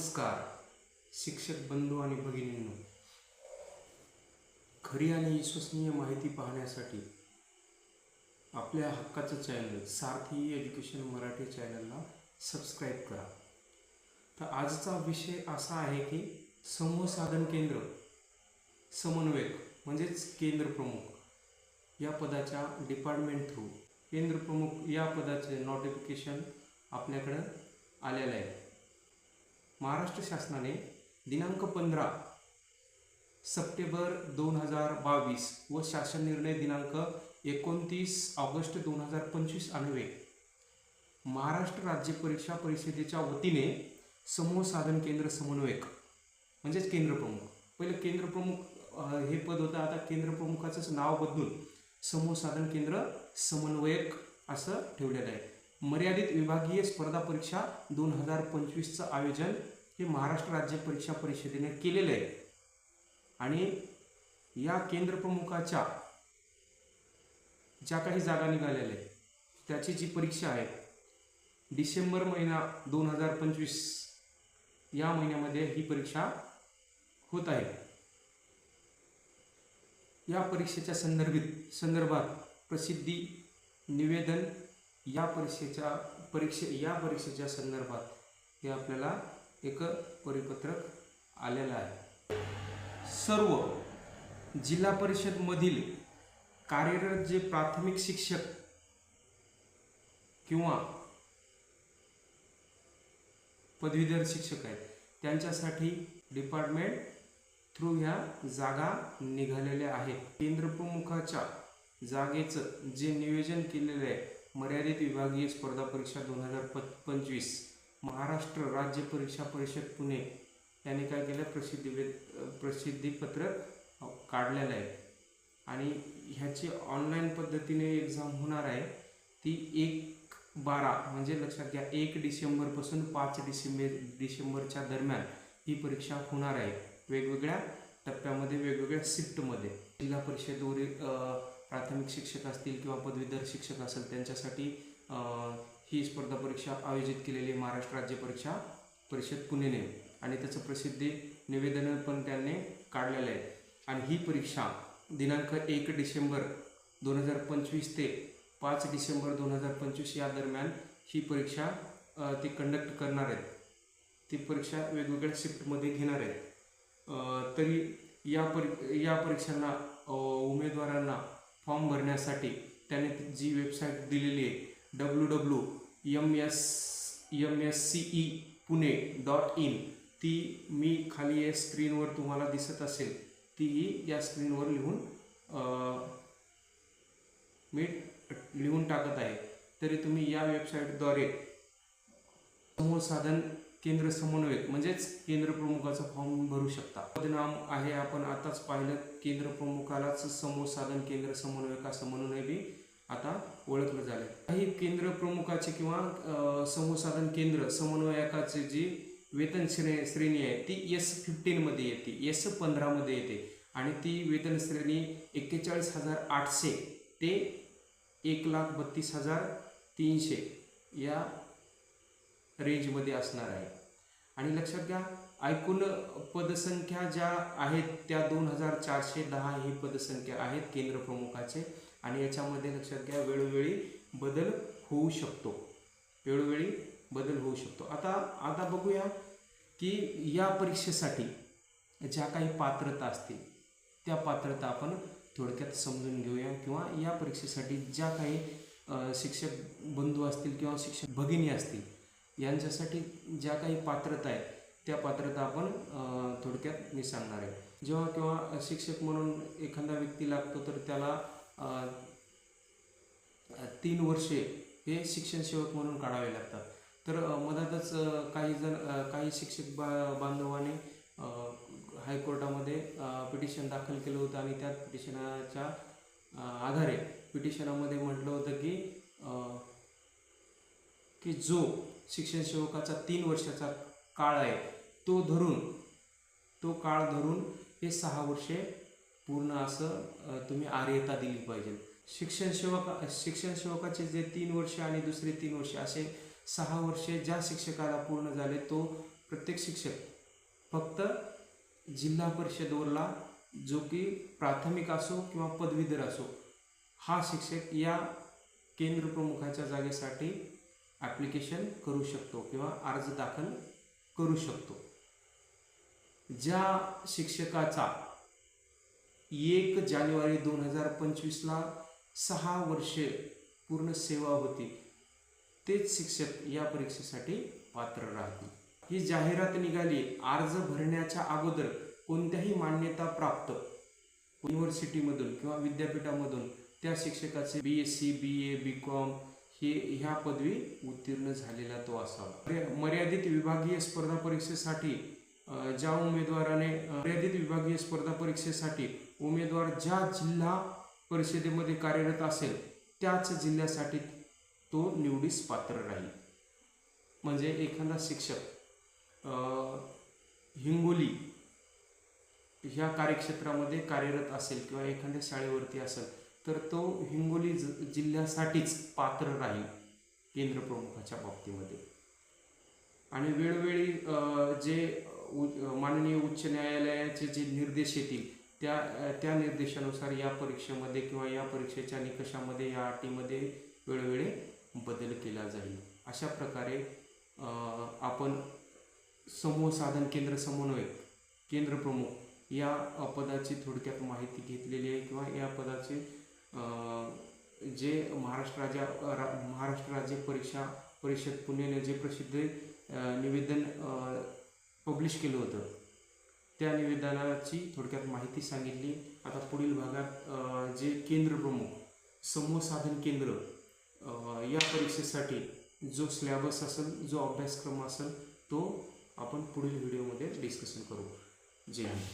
नमस्कार शिक्षक बंधू आणि भगिनींनो. खरी आणि विश्वसनीय माहिती पाहण्यासाठी आपल्या हक्काचं चॅनल सारथी एज्युकेशन मराठी चॅनलला सबस्क्राईब करा. तर आजचा विषय असा आहे की समूह साधन केंद्र समन्वयक म्हणजेच केंद्र प्रमुख या पदाच्या डिपार्टमेंट थ्रू केंद्र प्रमुख या पदाचे नोटिफिकेशन आपल्याकडं आलेलं आहे. महाराष्ट्र शासनाने दिनांक पंधरा सप्टेंबर दोन हजार बावीस व शासन निर्णय दिनांक एकोणतीस ऑगस्ट दोन हजार पंचवीस अन्वये महाराष्ट्र राज्य परीक्षा परिषदेच्या वतीने समूह साधन केंद्र समन्वयक म्हणजेच केंद्र प्रमुख. पहिलं केंद्रप्रमुख हे पद होतं आता केंद्रप्रमुखाचंच नाव बदलून समूह साधन केंद्र समन्वयक असं ठेवलेलं आहे. मर्यादित विभागीय स्पर्धा परीक्षा दोन हजार पंचवीसचं आयोजन हे महाराष्ट्र राज्य परीक्षा परिषदेने केलेलं आहे. आणि या केंद्र प्रमुखाच्या ज्या काही जागा निघालेल्या आहेत त्याची जी परीक्षा आहे डिसेंबर महिना दोन हजार पंचवीस या महिन्यामध्ये ही परीक्षा होत आहे. या परीक्षेच्या संदर्भित संदर्भात प्रसिद्धी निवेदन या परीक्षेच्या परीक्षे या परीक्षेच्या संदर्भात हे आपल्याला एक परिपत्रक आलेलं आहे. सर्व जिल्हा परिषदमधील कार्यरत जे प्राथमिक शिक्षक किंवा पदवीधर शिक्षक आहेत त्यांच्यासाठी डिपार्टमेंट थ्रू ह्या जागा निघालेल्या आहेत. केंद्रप्रमुखाच्या जागेचं जे नियोजन केलेलं आहे मर्यादित विभागीय स्पर्धा परीक्षा दोन हजार प पंचवीस. महाराष्ट्र राज्य परीक्षा परिषद पुणे. याने काय केलं? प्रसिद्धी प्रसिद्धीपत्रक काढलेलं आहे. आणि ह्याची ऑनलाईन पद्धतीने एक्झाम होणार आहे. ती एक बारा म्हणजे लक्षात घ्या एक डिसेंबरपासून पाच डिसेंबर डिसेंबरच्या दरम्यान ही परीक्षा होणार आहे. वेगवेगळ्या टप्प्यामध्ये वेगवेगळ्या शिफ्टमध्ये. जिल्हा परिषदवरील प्राथमिक शिक्षक असतील किंवा पदवीधर शिक्षक असेल त्यांच्यासाठी ही स्पर्धा परीक्षा आयोजित केलेली महाराष्ट्र राज्य परीक्षा परिषद पुणेने. आणि त्याचं प्रसिद्धी निवेदन पण त्यांनी काढलेलं आहे. आणि ही परीक्षा दिनांक एक डिसेंबर दोन हजार पंचवीस ते पाच डिसेंबर दोन हजार पंचवीस या दरम्यान ही परीक्षा ते कंडक्ट करणार आहेत. ती परीक्षा वेगवेगळ्या शिफ्टमध्ये घेणार आहेत. तरी या परी या परीक्षांना उमेदवारांना फॉर्म भरण्यासाठी त्याने जी वेबसाईट दिलेली आहे W W M S M S C E Pune dot in ती मी खाली या स्क्रीनवर तुम्हाला दिसत असेल तीही या स्क्रीनवर लिहून मी लिहून टाकत आहे. तरी तुम्ही या वेबसाईटद्वारे समूह साधन केंद्र समन्वयक म्हणजेच केंद्र प्रमुखाचा फॉर्म भरू शकता. पदनाम आहे आपण आताच पाहिलं केंद्र प्रमुखालाच समूह साधन केंद्र समन्वयक असं म्हणूनही बी आता ओळखलं झालं काही केंद्र प्रमुखाचे किंवा समूह साधन केंद्र समन्वयकाचे जी वेतन श्रे श्रेणी आहे ती एस फिफ्टीनमध्ये येते एस पंधरामध्ये येते. आणि ती वेतन श्रेणी एक्केचाळीस हजार आठशे ते एक लाख बत्तीस हजार तीनशे या रेंजमध्ये असणार आहे. आणि लक्षात घ्या ऐकून पदसंख्या ज्या आहेत त्या दोन हजार चारशे दहा ही पदसंख्या आहेत केंद्र प्रमुखाचे आणि याच्यामध्ये लक्षात घ्या वेळोवेळी बदल होऊ शकतो. वेळोवेळी बदल होऊ शकतो. आता आता बघूया की या परीक्षेसाठी ज्या काही पात्रता असतील त्या पात्रता आपण थोडक्यात समजून घेऊया. किंवा या परीक्षेसाठी ज्या काही शिक्षक बंधू असतील किंवा शिक्षक भगिनी असतील यांच्यासाठी ज्या काही पात्रता आहेत त्या पात्रता आपण थोडक्यात मी सांगणार आहे. जेव्हा किंवा शिक्षक म्हणून एखादा व्यक्ती लागतो तर त्याला तीन वर्षे हे शिक्षण सेवक म्हणून काढावे लागतात. तर मधातच काही जण काही शिक्षक बा बांधवाने हायकोर्टामध्ये पिटिशन दाखल केलं होतं आणि त्या पिटिशनाच्या आधारे पिटिशनामध्ये म्हटलं होतं की की जो शिक्षण सेवकाचा तीन वर्षाचा काळ आहे. तो धरून तो काळ धरून हे सहा वर्षे पूर्ण असं तुम्ही आर्यता दिली पाहिजे. शिक्षण सेवका शिक्षण सेवकाचे जे तीन वर्ष आणि दुसरे तीन वर्ष असे सहा वर्षे ज्या शिक्षकाला पूर्ण झाले तो प्रत्येक शिक्षक फक्त जिल्हा परिषदवरला जो की प्राथमिक असो किंवा पदवीधर असो हा शिक्षक या केंद्र प्रमुखाच्या जागेसाठी ॲप्लिकेशन करू शकतो किंवा अर्ज दाखल करू शकतो. ज्या शिक्षकाचा एक जानेवारी दोन हजार पंचवीसला सहा वर्षे पूर्ण सेवा होती तेच शिक्षक या परीक्षेसाठी पात्र राहतील. ही जाहिरात निघाली अर्ज भरण्याच्या अगोदर कोणत्याही मान्यता प्राप्त युनिव्हर्सिटीमधून किंवा विद्यापीठामधून त्या शिक्षकाचे B S C B A B com हे ह्या पदवी उत्तीर्ण झालेला तो असावा. मर्या- मर्यादित विभागीय स्पर्धा परीक्षेसाठी ज्या उमेदवाराने मर्यादित विभागीय स्पर्धा परीक्षेसाठी उमेदवार ज्या जिल्हा परिषदेमध्ये कार्यरत असेल त्याच जिल्ह्यासाठी तो निवडीस पात्र राहील. म्हणजे एखादा शिक्षक हिंगोली ह्या कार्यक्षेत्रामध्ये कार्यरत असेल किंवा एखाद्या शाळेवरती असेल तर तो हिंगोली ज- जिल्ह्यासाठीच पात्र राहील केंद्र प्रमुखाच्या बाबतीमध्ये. आणि वेळोवेळी जे माननीय उच्च न्यायालयाचे जे निर्देश येतील त्या त्या निर्देशानुसार या परीक्षेमध्ये किंवा या परीक्षेच्या निकषामध्ये या अटीमध्ये वेळोवेळी बदल केला जाईल. अशा प्रकारे आपण समूह साधन केंद्र समन्वयक केंद्र प्रमुख या पदाची थोडक्यात माहिती घेतलेली आहे किंवा या पदाचे जे महाराष्ट्र राज्य रा- महाराष्ट्र राज्य परीक्षा परिषद पुणेने जे प्रसिद्ध निवेदन पब्लिश केलं होतं त्या निवेदनाची थोडक्यात माहिती सांगितली. आता पुढील भागात जे केंद्र प्रमुख समूह साधन केंद्र या परीक्षेसाठी जो सिलेबस असेल जो अभ्यासक्रम असेल तो आपण पुढील व्हिडिओमध्ये डिस्कशन करू. जय हिंद.